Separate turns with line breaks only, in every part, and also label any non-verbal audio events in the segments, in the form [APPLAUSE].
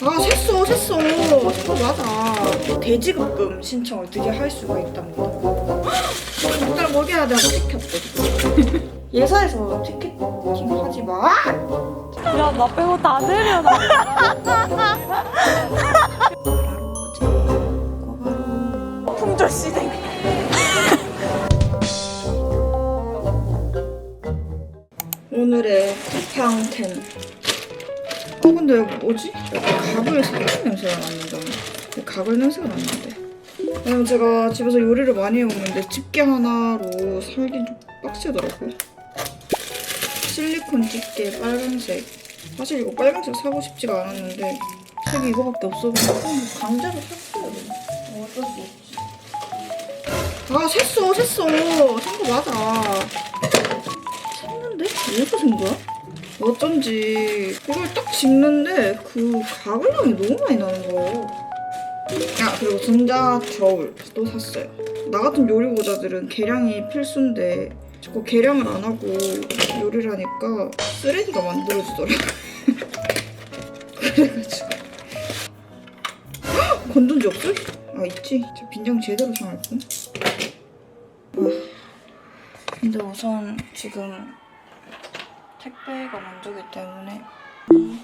아 샜어 샜어 저거 맞아 돼지급금 신청을 드디어 할 수가 있답니다 [GASPS] 일단 먹여야 돼 하고 시켰대 예사에서 티켓팅 하지 마
야, 나 빼고 다 내려. 나.
바로 제 꼬바로
풍조 시대.
오늘의 쿠팡텐 어 근데 뭐지? 가글 살짝 냄새가 났는데. 가글 냄새가 났는데. 왜냐면 제가 집에서 요리를 많이 해먹는데 집게 하나로 살긴 좀 빡세더라고요 실리콘 집게 빨간색. 사실 이거 빨간색 사고 싶지가 않았는데 색이 이거밖에 없어가지고 강제로 샀어요. 어, 어쩔 수 없지. 아 샜어 샜어. 산 거 맞아. 샀는데? 어디서 산 거야? 어쩐지 그걸 딱 집는데 그 가글량이 너무 많이 나는 거예요. 아 그리고 전자 저울도 샀어요. 나 같은 요리고자들은 계량이 필수인데 자꾸 계량을 안 하고 요리를 하니까 쓰레기가 만들어지더라고요. [LAUGHS] 그래가지고 헉! 건전지 없어? 아 있지. 저 빈장 제대로 상할 뻔. 아, 근데 우선 지금 택배가 먼저기 때문에 이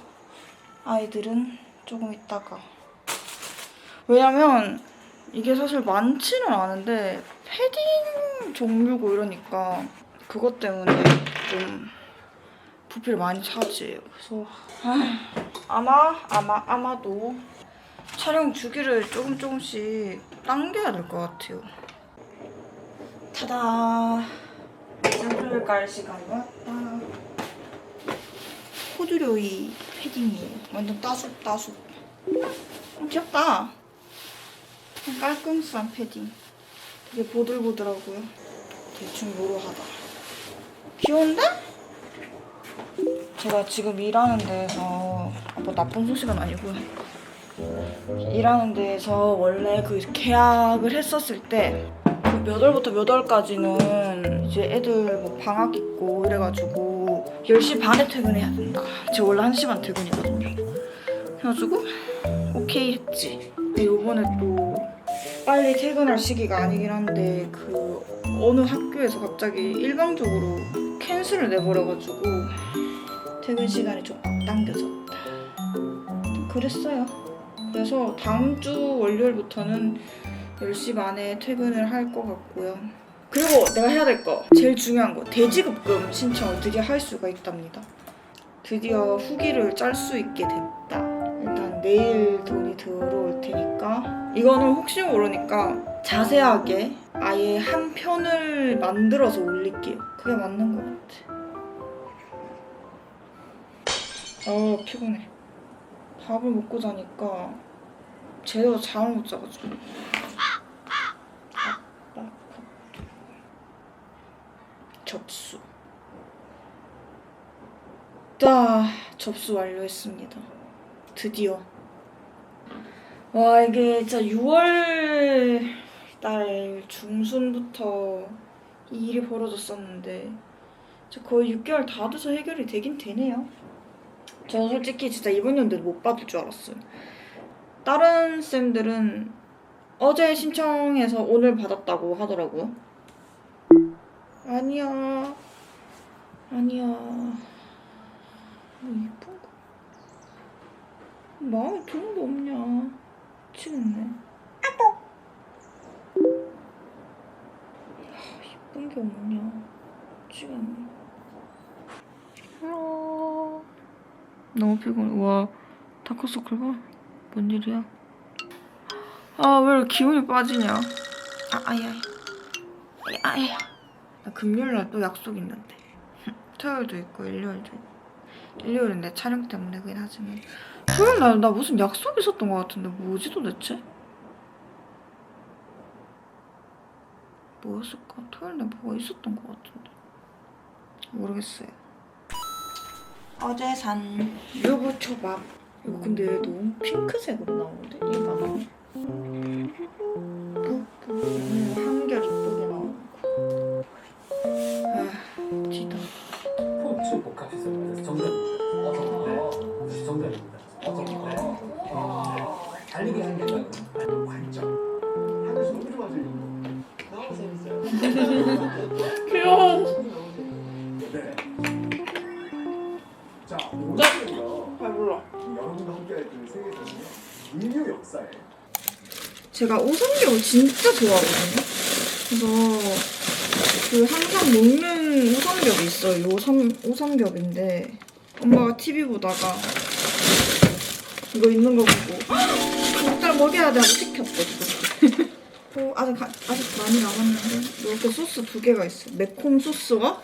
아이들은 조금 있다가. 왜냐면 이게 사실 많지는 않은데 패딩 종류고 이러니까 그것 때문에 좀 부피를 많이 차지해요 그래서 아, 아마 아마 아마도 촬영 주기를 조금 조금씩 당겨야 될 것 같아요. 타다 샘플 깔 시간이 왔다 코듀로이 패딩이에요. 완전 따숩 따숩. 어, 귀엽다. 깔끔한 패딩. 되게 보들보들하고요. 대충 요로하다. 귀여운데? 제가 지금 일하는 데에서 뭐 나쁜 소식은 아니고요. 일하는 데에서 원래 그 계약을 했었을 때 몇 월부터 몇 월까지는 이제 애들 뭐 방학 있고 이래가지고 10시 반에 퇴근해야 된다. 제가 원래 1시 반 퇴근이거든요. 그래가지고 오케이 했지. 근데 요번에 또 빨리 퇴근할 시기가 아니긴 한데 그 어느 학교에서 갑자기 일방적으로 캔슬을 내버려가지고 퇴근 시간이 좀 앞당겨졌다. 그랬어요. 그래서 다음 주 월요일부터는 10시 반에 퇴근을 할 것 같고요. 그리고 내가 해야 될 거, 제일 중요한 거, 대지급금 신청을 드디어 할 수가 있답니다. 드디어 후기를 짤 수 있게 됐다. 일단 내일 돈이 들어올 테니까 이거는 혹시 모르니까 자세하게 아예 한 편을 만들어서 올릴게요. 그게 맞는 것 같아. 어 피곤해. 밥을 먹고 자니까 제대로 잠을 못 자가지고. 아빠 접수. 자, 접수 완료했습니다. 드디어. 와, 이게 진짜 6월 달 중순부터 이 일이 벌어졌었는데, 거의 6개월 다 돼서 해결이 되긴 되네요. 저는 솔직히 진짜 이번 연도에 못 받을 줄 알았어요. 다른 쌤들은 어제 신청해서 오늘 받았다고 하더라고요. 아니야. 아니야. 뭐 이쁜 거. 마음에 드는 거 없냐. 미치겠네. 아, 이쁜 게 없냐. 미치겠네. 너무 피곤해. 와, 다크서클 봐. 뭔 일이야? 아, 왜 이렇게 기운이 빠지냐? 아, 아야. 아야. 나 금요일날 또 약속 있는데. [LAUGHS] 토요일도 있고, 일요일도 있고. 일요일은 내 촬영 때문에 그긴 하지만. 토요일날 나 무슨 약속 있었던 것 같은데, 뭐지 도대체? 뭐였을까? 토요일날 뭐가 있었던 것 같은데. 모르겠어요. 어제 산 유부초밥. 이거 근데 너무 핑크색으로 나오는데? 이거 잘 몰라.
여러분과 함께했던 세계에서는요. 인류 역사에
제가 오삼겹을 진짜 좋아하거든요. 그래서 그 항상 먹는 오삼겹이 있어요. 오삼, 오삼겹인데 엄마가 TV 보다가 이거 있는 거 보고 일단 먹여야 돼 하고 시켰대. 어, 아직 가- 아직 많이 남았는데 이렇게 소스 두 개가 있어요. 매콤 소스가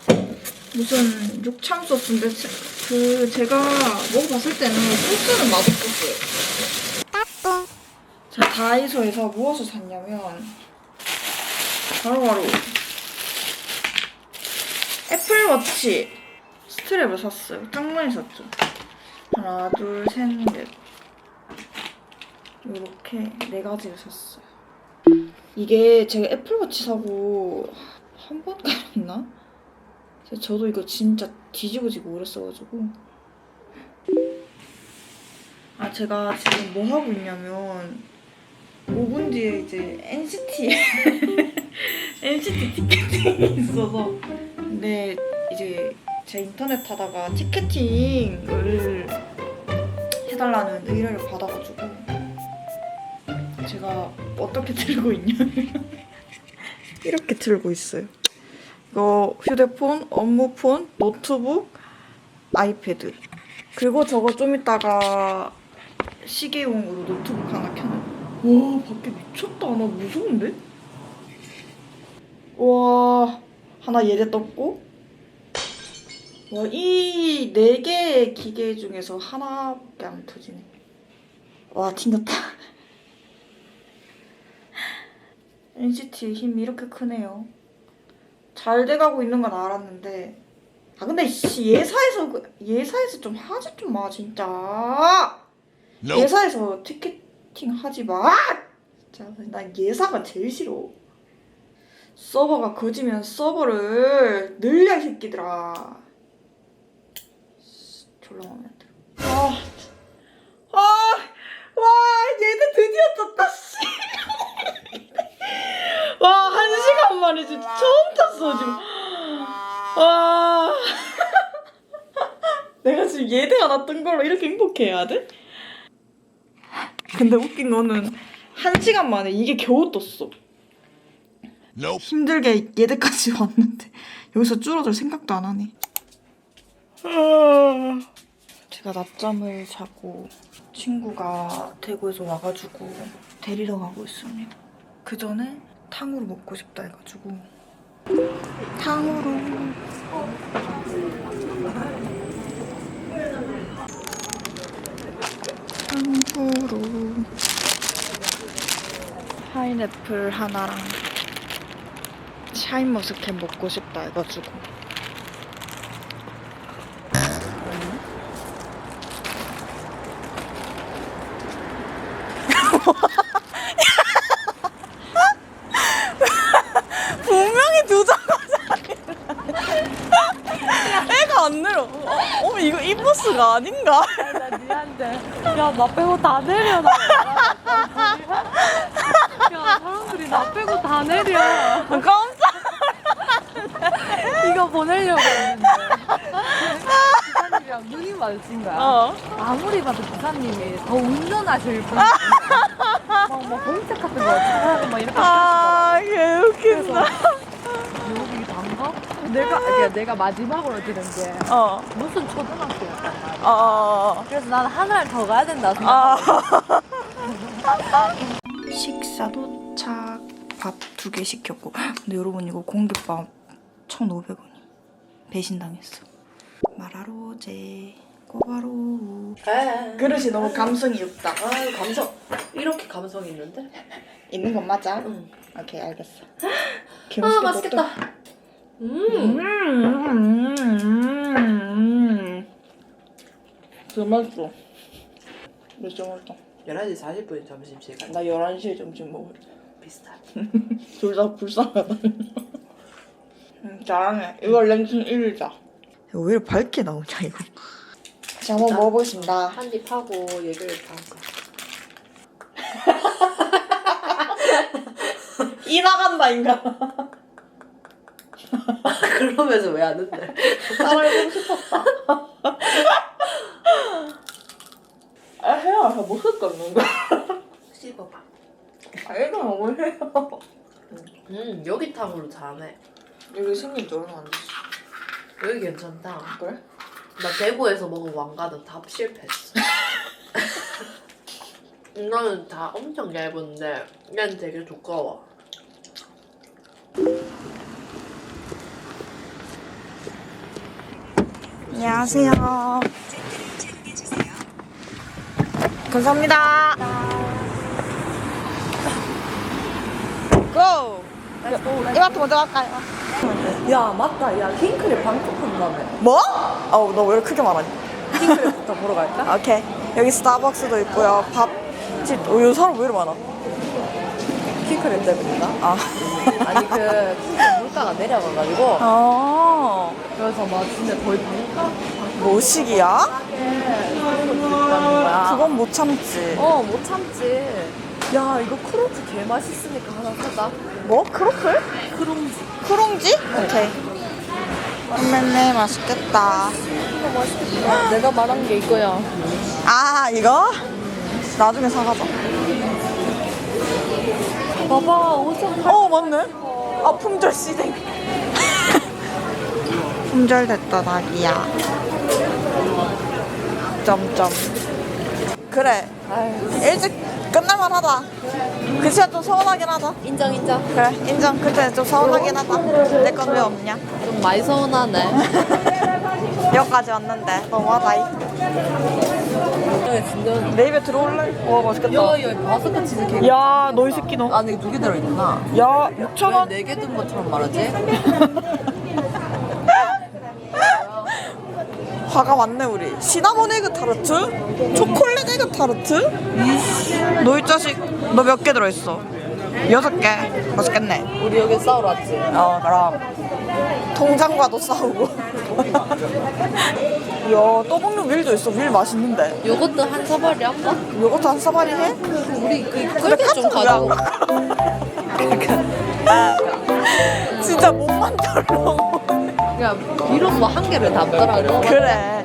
무슨 육창 소스인데 제- 그 제가 먹어봤을 때는 소스는 맛없었어요. 제가 다이소에서 무엇을 샀냐면 바로 바로 애플워치 스트랩을 샀어요. 짱 많이 샀죠. 하나, 둘, 셋, 넷. 이렇게 네 가지를 샀어요. 이게 제가 애플워치 사고 한번 [LAUGHS] 갈았나? 저도 이거 진짜 뒤집어지고 오랬어가지고 아 제가 지금 뭐 하고 있냐면 5분 뒤에 이제 NCT [LAUGHS] NCT 티켓팅이 있어서 근데 이제 제 인터넷 하다가 티켓팅을 해달라는 의뢰를 받아가지고 제가 어떻게 [LAUGHS] 들고 있냐면 이렇게 들고 있어요. 이거 휴대폰, 업무폰, 노트북, 아이패드. 그리고 저거 좀 이따가 시계용으로 노트북 하나 켜는 와 밖에 미쳤다. 나 무서운데? 와 하나 예대 떴고. 와 이 네 개의 기계 중에서 하나밖에 안 터지네. 와 튕겼다. [LAUGHS] NCT의 힘이 이렇게 크네요 잘 돼가고 있는 건 알았는데. 아 근데 씨 예사에서 그- 예사에서 좀 하지 좀 마 진짜. 예사에서 티켓팅 하지 마. 진짜. 난 예사가 제일 싫어. 서버가 거지면 서버를 늘려 이 새끼들아. 졸라 마음에 안 들어. 아, 아, 와 얘네 드디어 떴다 씨. 와, 한 시간 만에 지금 처음 탔어, 지금. 와. [LAUGHS] 내가 지금 예대가 났던 걸로 이렇게 행복해야 돼? 근데 웃긴 거는 한 시간 만에 이게 겨우 떴어. 힘들게 예대까지 [LAUGHS] 왔는데 여기서 줄어들 생각도 안 하네. 제가 낮잠을 자고 친구가 대구에서 와가지고 데리러 가고 있습니다. 그 전에 탕후루 먹고 싶다 해가지고. 탕후루. 탕후루. 파인애플 하나랑 샤인머스켓 먹고 싶다 해가지고 [LAUGHS] 분명히 두 장까지 애가 안 늘어 어, 어 이거 이버스가 아닌가?
나 니한테 야 나 빼고 다 내려 나. 야 사람들이 나 빼고 다 내려.
깜짝
이거 보내려고 했는데. 기사님이랑 눈이 마주친 거야.
어.
아무리 봐도 기사님이 더 운전하실 분. 막막 공책 같은 거 잘하고 막 이렇게.
아 개웃긴다
여기 단가? 내가 그러니까 내가 마지막으로 들은 게
어
무슨 초등학교였단 말이야.
어.
그래서 나는 하나를 더 가야 된다 생각.
아. 식사 도착. 밥 두 개 시켰고. 근데 여러분 이거 공깃밥 1,500원이. 배신당했어. 마라로제. 꼬바로우.
에.
그릇이 너무 감성이 없다.
아유 감성 이렇게 감성 있는데?
있는 건 맞아?
응.
오케이 알겠어.
아 맛있겠다. 음.
음, 음, 음. 되게 맛있어. 몇 점 할까?
11시 40분 점심 시간
나 11시에 점심 먹을 때.
비슷하.
둘다 불쌍하다. 음, 잘하네. 이거 랭킹 1위다. 왜 이렇게 밝게 나오냐 이거 다시 한번 먹어보겠습니다.
한입 하고 얘기를 다 할까.
일화간다 인가.
그러면서 왜 안 했네.
따라해보고 싶었다. 거.
씹어봐.
아 [LAUGHS] 이거 너무 해요.
음 여기 탕으로 잘하네.
여기 생긴 지 얼마 안 됐어.
여기 괜찮다.
그래?
나 대구에서 먹은 왕가는 다 실패했어. [LAUGHS] 이거는 다 엄청 얇은데 얘는 되게 두꺼워.
안녕하세요. 감사합니다. 고! 이마트 먼저 갈까요?
야 맞다 야 킹크랩 방콕 한다며
뭐? 어우, 너 왜 이렇게 크게 말하니?
킹크랩부터 보러 갈까? [LAUGHS]
오케이. 여기 스타벅스도 있고요. 밥집. 어, 여기 사람 왜 이렇게 많아?
킹크랩 때문인가?
아.
아니 그 킹크랩 물가가 내려가가지고
아.
그래서 막 진짜 거의 방가
뭐식이야?
있다는 거야
그건 못 참지.
어 못 참지 야 이거 크로즈 개 맛있으니까 하나 사자
뭐? 크로플?
크롱즈
크롱지? 오케이. 선배님 맛있겠다.
이거 맛있겠다 내가 말한 게 이거야
아, 이거? 나중에 사가자.
봐봐 오전
어, 맞네. 아, 품절 시댕. [LAUGHS] 품절 됐다, 자기야. 점점. 그래. 일찍 끝날만 하다. 그 시간 좀 서운하긴 하다.
인정 인정
그래, 인정. 그때 좀 서운하긴 하다. 내 건 왜 없냐?
좀 많이 서운하네 [LAUGHS]
여기까지 왔는데. 너무하다. 이.
진짜
내 입에 들어올래? 와, 맛있겠다.
야야 바스크 치즈 케이크
야, 너 이 새끼 너.
안에 두 개 들어있구나
야, 6,000원?
네개 든 것처럼 말하지? [LAUGHS]
화가 많네 우리 시나몬 에그 타르트? 초콜릿 에그 타르트? 너 이 자식 너 몇 개 들어있어? 여섯 개 맛있겠네
우리 여기 싸우러 왔지?
어 그럼 통장과도 싸우고 [LAUGHS] 이야 떠먹는 윌도 있어 윌 맛있는데
요것도 한 사발이 할까?
요것도 한 사발이 해?
우리 그 끓게 좀
카트는 왜안
가져오고
가? 진짜 못 만들어
그냥 비로소 한 개를 담더라고.
그래